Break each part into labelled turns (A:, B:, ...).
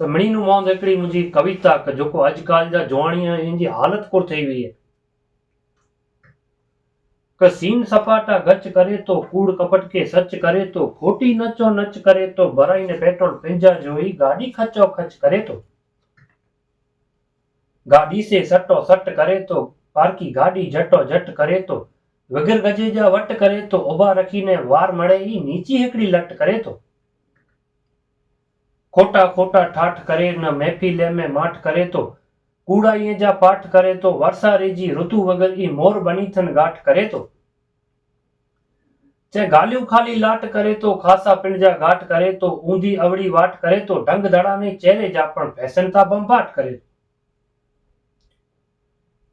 A: त मिणी मौंद हिकिड़ी मुंहिंजी कविता कि जेको अॼुकल्ह जा जुवाणीअ जी हालत कुर थी वई आहे क सीन सपाटा गच करे तो कूड़ कपट के सच करे तो खोटी नचो नच करे तो भराई ने पेट्रोल पिंजा जोई गाड़ी खचो खच करे तो गाड़ी से सटो सट करे तो पारकी गाड़ी झटो झट करे तो वगर गजे जा वट करे तो उभा रखीने वार मड़े ई नीची हिकिड़ी लट करे तो ખોટા ખોટા ઠાઠ કરે, ન મહેફિલે મેં માઠ કરે તો, કુડાઈએ જા પાઠ કરે તો વર્ષા રેજી ઋતુ વગર ઈ મોર બનીથન ગાંઠ કરે તો. જે ગાલ્યું ખાલી લાટ કરે તો, ખાસા પિણજા ગાંઠ કરે તો, ઊંધી અવળી વાટ કરે તો, ઢંગ દડાને ચેરે જા પણ ફેશનતા બંભાટ કરે.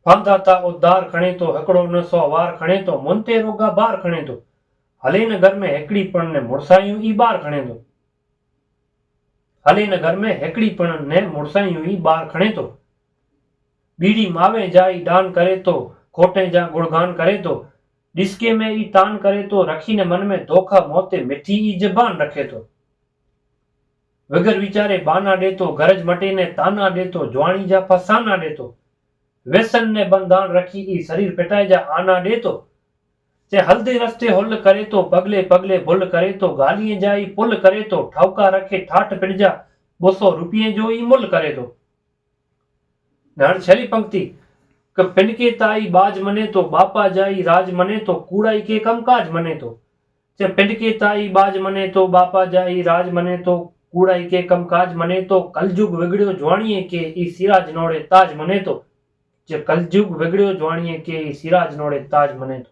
A: ફાંદાતા ઉદ્ધાર ખણે તો, હકડો ન સો વાર ખણે તો, મોંતે રોગા બાર ખણે તો. હલેન ઘર મેં હેકડી પણ ને મોરસાયું ઈ બાર ખણે તો. हले न घर में हिकिड़ी पण ने मुड़सायूं ई बार खणे तो बीड़ी मावे जाई दान करे तो खोटे जा गुणगान करे तो डिस्के में ई तान करे तो रखी ने मन में धोखा मोते मिठी ई जबान रखे तो वगर विचारे बाना दे तो गरज मटे ने ताना दे तो ज्वाणी जा फसाना दे तो व्यसन ने बंधान रखी ई જે હલ્દી રસ્તે હુલ કરે તો પગલે પગલે ભૂલ કરે તો ગાલીએ જાય, પુલ કરે તો ઠાવકા રખે, ઠાઠ પીડજા બસો રૂપિયે જો ઈ મુલ કરે તો. નાણ છેલ્લી પંક્તિ, કે પિંડકે તાઈ બાજ મને તો, બાપા જાય રાજ મને તો કુડાઈ કે કમકાજ મને તો. જે પિંડકે તાઈ બાજ મને તો, બાપા જાય રાજ મને તો કુડાઈ કે કમકાજ મને તો કલજુગ વિગડ્યો જોણીએ કે ઈ સિરાજ નોડે તાજ મને તો. જે કલજુગ વિગડ્યો જોણીએ કે ઈ સિરાજ નોડે તાજ મને તો.